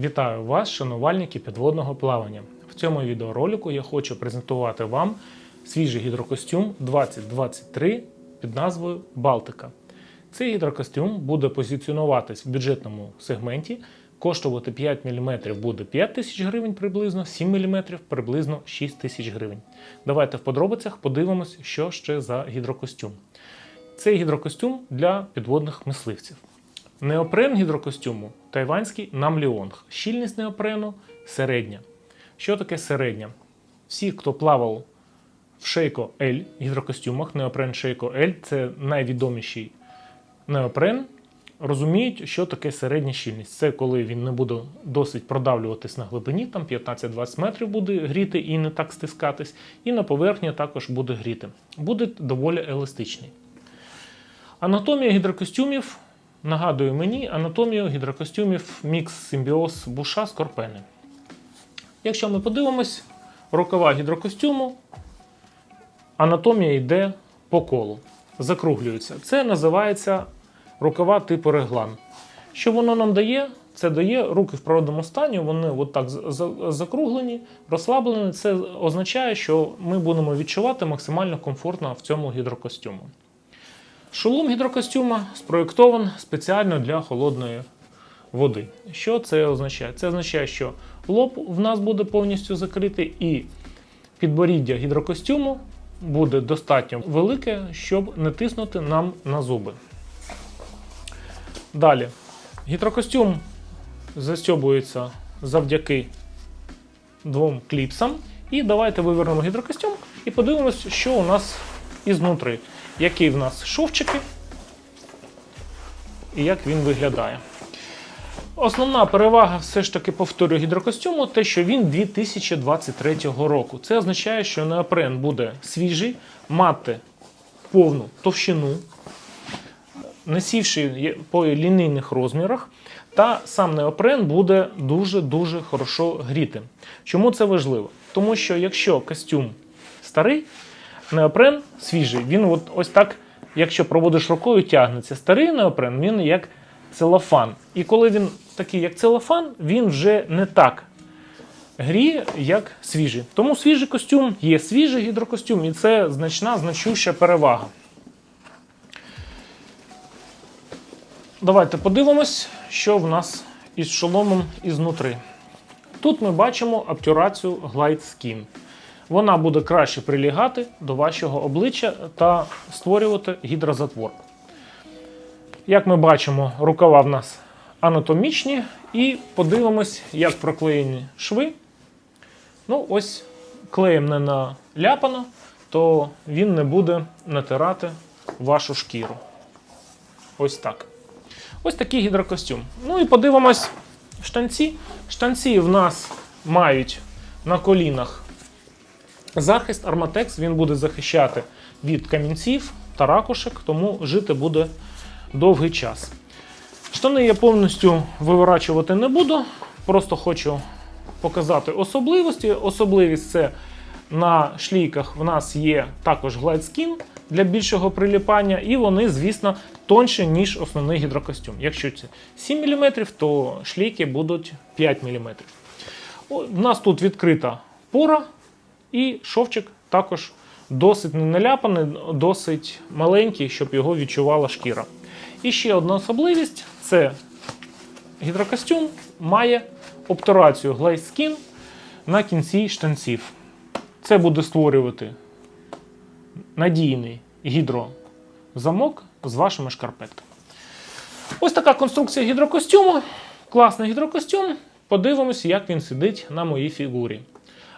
Вітаю вас, шанувальники підводного плавання. В цьому відеоролику я хочу презентувати вам свіжий гідрокостюм 2023 під назвою Балтика. Цей гідрокостюм буде позиціонуватись в бюджетному сегменті, коштувати 5 мм буде 5 тисяч гривень приблизно, 7 мм приблизно 6 тисяч гривень. Давайте в подробицях подивимось, що ще за гідрокостюм. Цей гідрокостюм для підводних мисливців. Неопрен гідрокостюму тайванський намліонг. Щільність неопрену середня. Що таке середня? Всі, хто плавав в Шейко L гідрокостюмах, неопрен Шейко L це найвідоміший неопрен, розуміють, що таке середня щільність. Це коли він не буде досить продавлюватись на глибині, там 15-20 метрів буде гріти і не так стискатись, і на поверхні також буде гріти. Буде доволі еластичний. Анатомія гідрокостюмів нагадує мені анатомію гідрокостюмів мікс симбіоз буша скорпени. Якщо ми подивимось, рукава гідрокостюму, анатомія йде по колу, закруглюється. Це називається рукава типу реглан. Що воно нам дає? Це дає руки в природному стані, вони от так за- за- закруглені, розслаблені. Це означає, що ми будемо відчувати максимально комфортно в цьому гідрокостюму. Шолом гідрокостюма спроєктований спеціально для холодної води. Що це означає? Це означає, що лоб в нас буде повністю закритий, і підборіддя гідрокостюму буде достатньо велике, щоб не тиснути нам на зуби. Далі. Гідрокостюм застьобується завдяки двом кліпсам. І давайте вивернемо гідрокостюм і подивимось, що у нас ізнутри. Які в нас шовчики і як він виглядає. Основна перевага все ж таки повторюю гідрокостюму, те, що він 2023 року. Це означає, що неопрен буде свіжий, мати повну товщину, несівши по лінійних розмірах, та сам неопрен буде дуже-дуже хорошо гріти. Чому це важливо? Тому що якщо костюм старий, неопрен свіжий, він от ось так, якщо проводиш рукою, тягнеться. Старий неопрен, він як целофан. І коли він такий, як целофан, він вже не так гріє, як свіжий. Тому свіжий костюм є свіжий гідрокостюм, і це значна, значуща перевага. Давайте подивимось, що в нас із шоломом ізнутри. Тут ми бачимо обтюрацію Glide Skin. Вона буде краще прилягати до вашого обличчя та створювати гідрозатвор. Як ми бачимо, рукава в нас анатомічні, і подивимось, як проклеєні шви. Ну, ось клеєм не наляпано, то він не буде натирати вашу шкіру. Ось так. Ось такий гідрокостюм. Ну і подивимось штанці. Штанці в нас мають на колінах захист. Арматекс він буде захищати від камінців та ракушек, тому жити буде довгий час. Штани я повністю виворачувати не буду. Просто хочу показати особливості. Особливість це на шлійках в нас є також глайдскін для більшого приліпання, і вони, звісно, тонші, ніж основний гідрокостюм. Якщо це 7 мм, то шлійки будуть 5 мм. У нас тут відкрита пора, і шовчик також досить не наляпаний, досить маленький, щоб його відчувала шкіра. І ще одна особливість це гідрокостюм має обтурацію Glaze Skin на кінці штанців. Це буде створювати надійний гідрозамок з вашими шкарпетками. Ось така конструкція гідрокостюму. Класний гідрокостюм. Подивимося, як він сидить на моїй фігурі.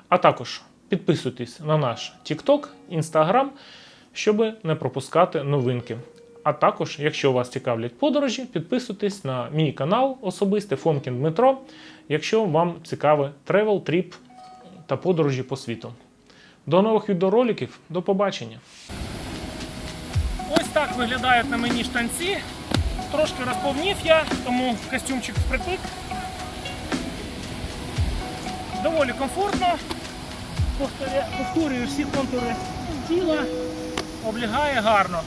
А також підписуйтесь на наш TikTok, Instagram, щоб не пропускати новинки. А також, якщо вас цікавлять подорожі, підписуйтесь на мій канал особистий Фомкін Дмитро, якщо вам цікавий тревел, тріп та подорожі по світу. До нових відеороликів, до побачення! Ось так виглядають на мені штанці. Трошки розповнів я, тому костюмчик впритик. Доволі комфортно. Повторюю всі контури тіла, облягає гарно.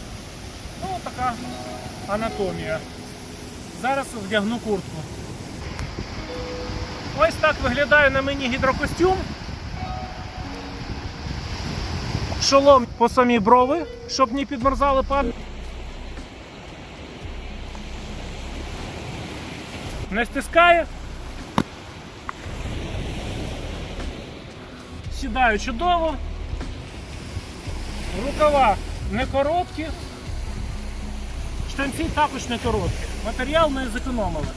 Ну, така анатомія. Зараз вдягну куртку. Ось так виглядає на мені гідрокостюм. Шолом по самі брови, щоб не підмерзали пан. Не стискає. Сідаю чудово. Рукава не короткі. Штанці також не короткі. Матеріал ми зекономили.